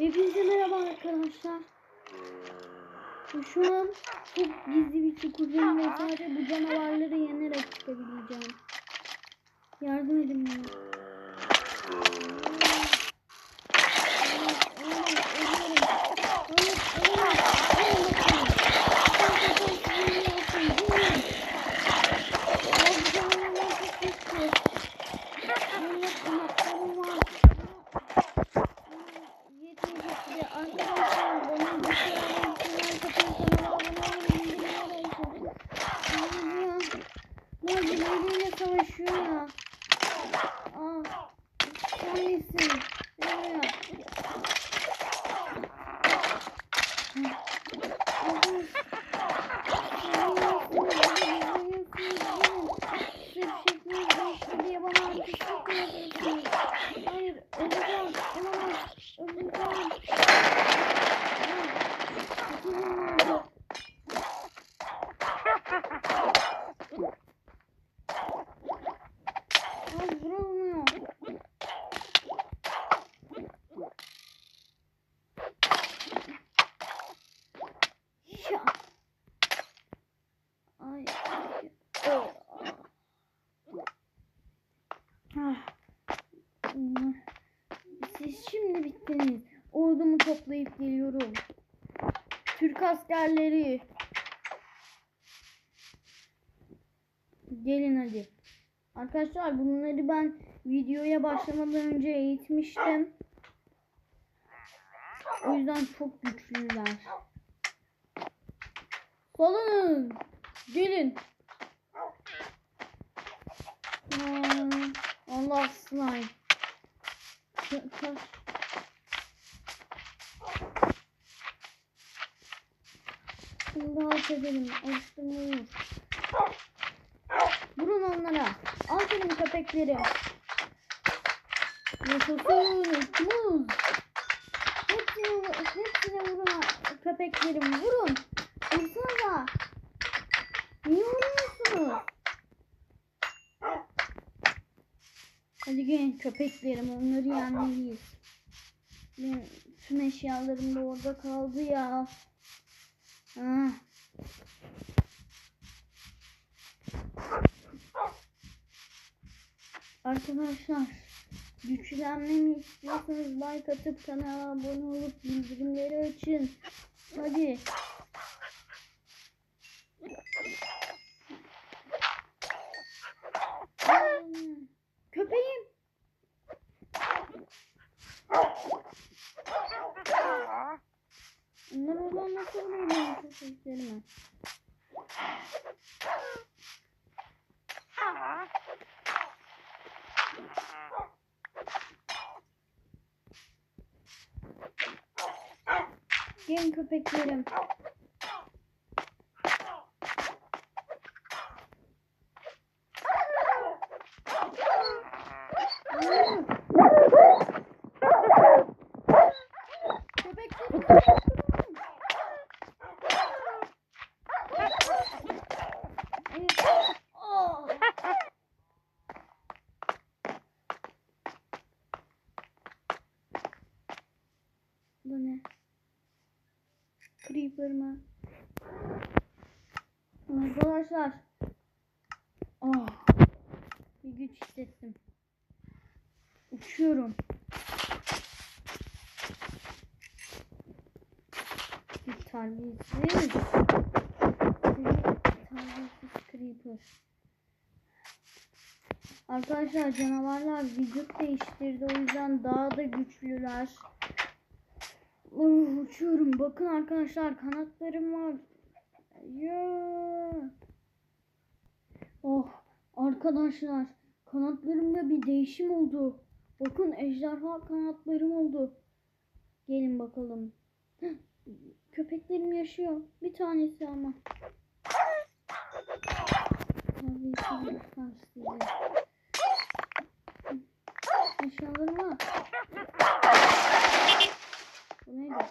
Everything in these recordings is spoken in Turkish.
Hepinize merhaba arkadaşlar. Şu an çok gizli bir çukurdayım ve sadece bu canavarları yenerek çıkabileceğim. Yardım edin bana. Birbiriyle savaşıyor ya. Aa, sen nesin? Buraya. Hayır, öleceğim, olamaz, öleceğim. Kurtulamam. Ay vurulmuyor. Ya. Ay. Oh. Ah. Siz şimdi bittiniz. Ordumu toplayıp geliyorum. Türk askerleri. Gelin hadi. Arkadaşlar bunları ben videoya başlamadan önce eğitmiştim. O yüzden çok güçlüler. Salının. Gelin. Allah slime. Şimdi halt edelim. Alıştırmayı. Vurun onlara. Aferin köpekleri. Yaşasın. Muz. Hepsine, hepsine vurun köpeklerim. Vurun. Vursanıza. Niye vurmuyorsunuz? Hadi gelin köpeklerim. Onları yenmeliyiz. Benim tüm eşyalarım da orada kaldı ya. Ah. Arkadaşlar güçlenmemi istiyorsanız like atıp kanala abone olup bildirimleri açın. Hadi. Köpeğim. Köpeklerime? Gelin köpeklerim. Aa! Köpeklerim. Evet. Aa! Bu ne? Creeper mı? Arkadaşlar. Oh. Bir güç hissettim. Uçuyorum. Bir terbiyesiz. Terbiyesiz Creeper. Arkadaşlar canavarlar vücut değiştirdi. O yüzden daha da güçlüler. Oh, uçuyorum. Bakın arkadaşlar kanatlarım var. Ya. Oh arkadaşlar kanatlarımda bir değişim oldu. Bakın ejderha kanatlarım oldu. Gelin bakalım. Köpeklerim yaşıyor. Bir tanesi ama. Tabii neydi?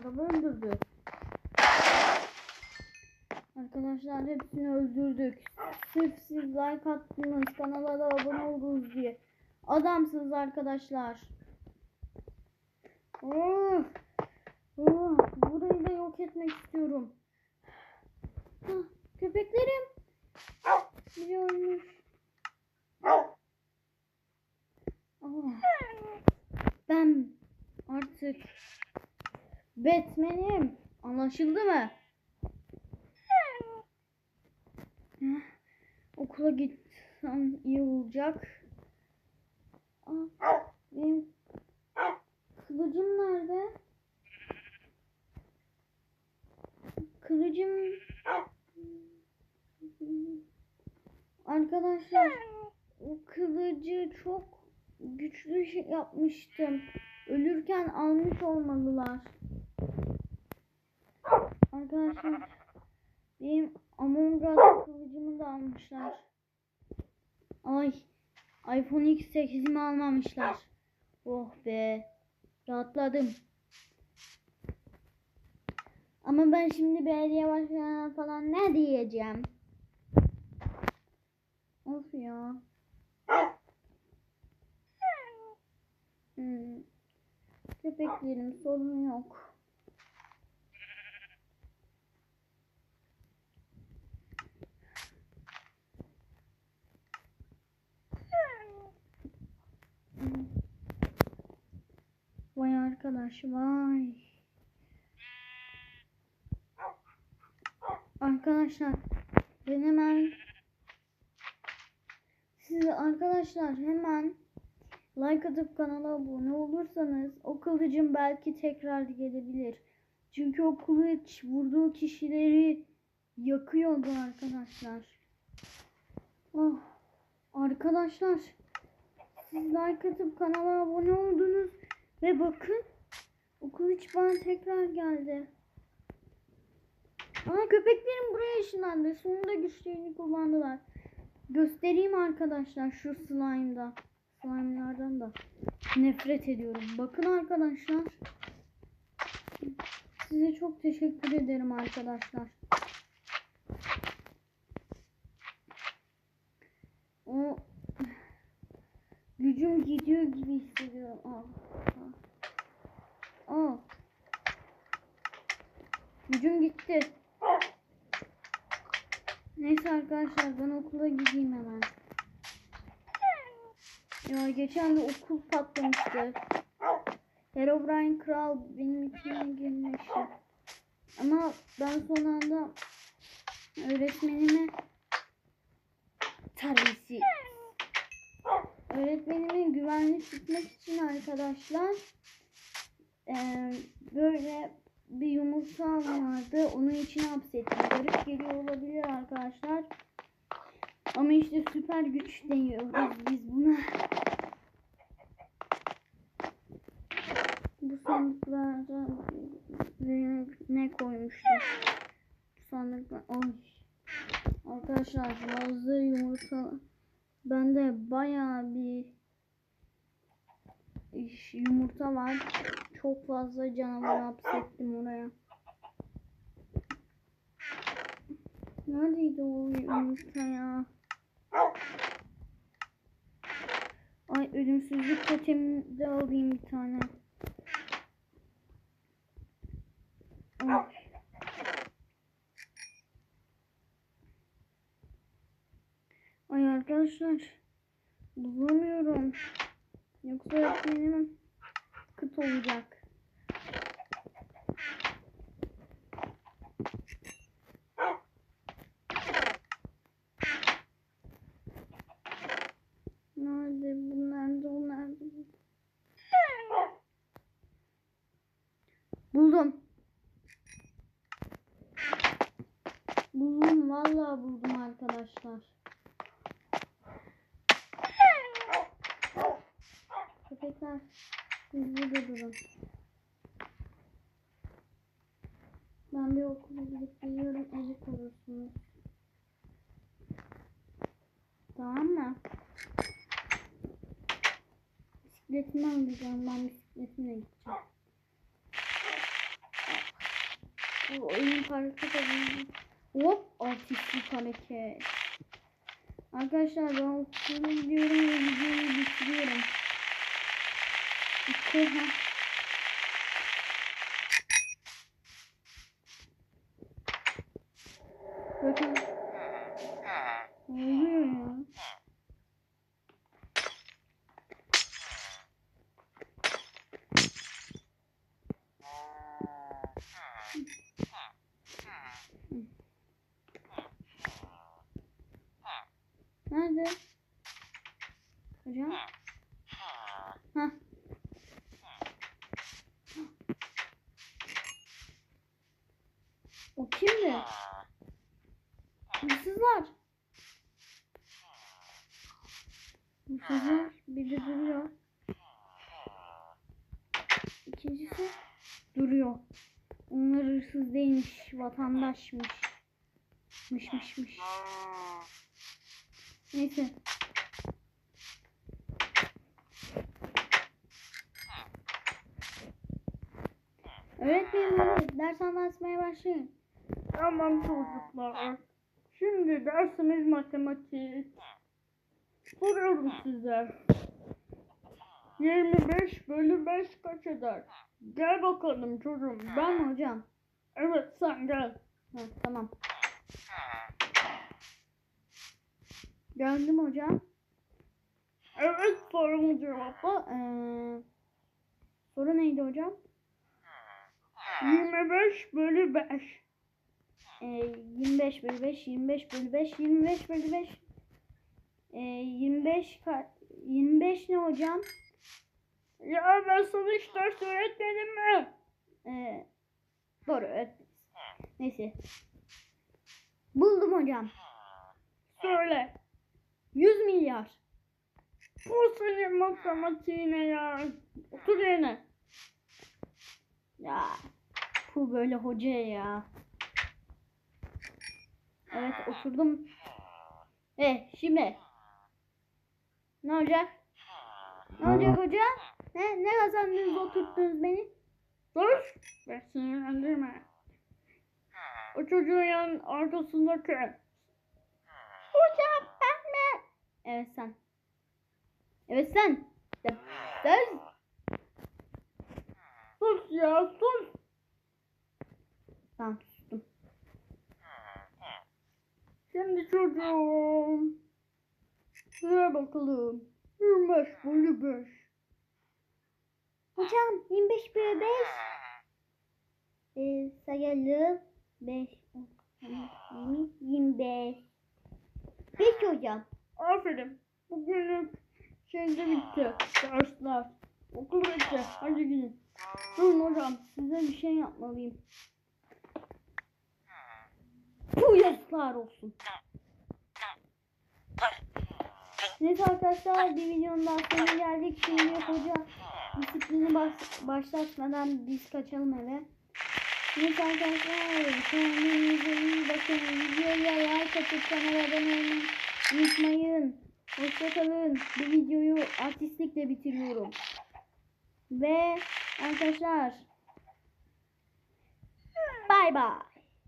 Adamı öldürdü. Arkadaşlar hepsini öldürdük. Sırf siz like attınız, kanala da abone oldunuz diye. Adamsınız arkadaşlar. Of. Of. Burayı da yok etmek istiyorum. Batman'im. Anlaşıldı mı? Okula gitsem iyi olacak. Aa, benim kılıcım nerede? Kılıcım Arkadaşlar o kılıcı çok güçlü şey yapmıştım. Ölürken almış olmalılar. Arkadaşlar benim Among Us kılıcımı da almışlar. Ay iPhone X8'imi almamışlar. Oh be rahatladım. Ama ben şimdi belediye başkanına falan ne diyeceğim? Of ya. Hmm. Köpeklerin sorunu yok. Hmm. Vay arkadaş vay. Arkadaşlar ben hemen siz arkadaşlar hemen like atıp kanala abone olursanız o kılıcım belki tekrar gelebilir. Çünkü o kılıç vurduğu kişileri yakıyordu arkadaşlar. Oh, arkadaşlar siz like atıp kanala abone oldunuz ve bakın o kılıç bana tekrar geldi. Aa köpeklerim buraya ışınlandı. Sonunda güçlerini kullandılar. Göstereyim arkadaşlar şu slime'da. Slime'lardan da nefret ediyorum. Bakın arkadaşlar. Size çok teşekkür ederim arkadaşlar. O gücüm gidiyor gibi hissediyorum. Aa. Aa. Gücüm gitti. Neyse arkadaşlar ben okula gideyim hemen. Ya geçen de okul patlamıştı. Herobrine Kral benim içime girmişti. Ama ben son anda öğretmenime terbiyesi öğretmenimin güvenli tutmak için arkadaşlar eee, böyle bir yumurta vardı. Onun içine hapsettim. Garip geliyor olabilir arkadaşlar. Ama işte süper güç deniyoruz biz buna. Bu sandıklarda ne koymuştum? Bu sandıklar... Oy. Arkadaşlar fazla yumurta... Bende bayağı bir iş- yumurta var. Çok fazla canavar hapsettim oraya. Neredeydi o yumurta ya? Ay ölümsüzlük totemi de alayım bir tane. Ay. Arkadaşlar bulamıyorum. Yoksa öğretmenim kıt olacak. Nerede bu? Nerede o? Nerede bu? Buldum. Buldum. Vallahi buldum arkadaşlar. Köpekler siz burada durun. Ben bir okula gidip geliyorum. Ezik olursunuz. Tamam mı? Bisikletimi alacağım. Ben bisikletimle gideceğim. Bu oyun parkı da benim. Hop artistik hareket. Arkadaşlar ben okula gidiyorum ve videoyu bitiriyorum. İşte ha. Bakın. Ne oluyor ya? var. Hızı bir duruyor. İkincisi duruyor. Onlar hırsız değilmiş, vatandaşmış. Mış mış mış. Neyse. Öğretmenim dershanede açmaya başlayın. Tamam çocuklar. Şimdi dersimiz matematik. Soruyorum size. 25 bölü 5 kaç eder? Gel bakalım çocuğum. Ben hocam? evet sen gel. Ha, tamam. Gördüm hocam. Evet sorumu cevap. O eee soru neydi hocam? 25 bölü 5. Eee 25 bölü 5, 25 bölü 5, 25 bölü 5. Eee 25 ka- 25 ne hocam? Ya ben sana hiç ders öğretmedim mi? Eee doğru evet. Neyse. Buldum hocam. Söyle. 100 milyar. Bu senin matematiğine ya. Otur yerine. Ya bu böyle hoca ya. Evet oturdum. E şimdi ne olacak? Ne olacak hoca? Ne ne kazandınız oturttunuz beni? Dur. Ve sinirlendirme. O çocuğun yan arkasındaki. Hocam ben mi? Evet sen. Evet sen. De, ders. Sus ya sus. Tamam Şimdi çocuğum. Şuraya bakalım. 25 bölü 5. Hocam 25 bölü 5. Ee, sayalım. 5, 10, 20, 25. 5 hocam. Aferin. Bugünlük şeyde bitti. Dersler. Okul bitti. Hadi gidin. Durun hocam size bir şey yapmalıyım. Bu yazıklar olsun. Neyse arkadaşlar bir videonun daha sonuna geldik. Şimdi hoca disiplini baş, başlatmadan biz kaçalım eve. Neyse arkadaşlar kendinize iyi bakın. Videoya like atıp kanala abone olmayı unutmayın. Hoşçakalın. Bu videoyu artistlikle bitiriyorum. Ve arkadaşlar bay bay.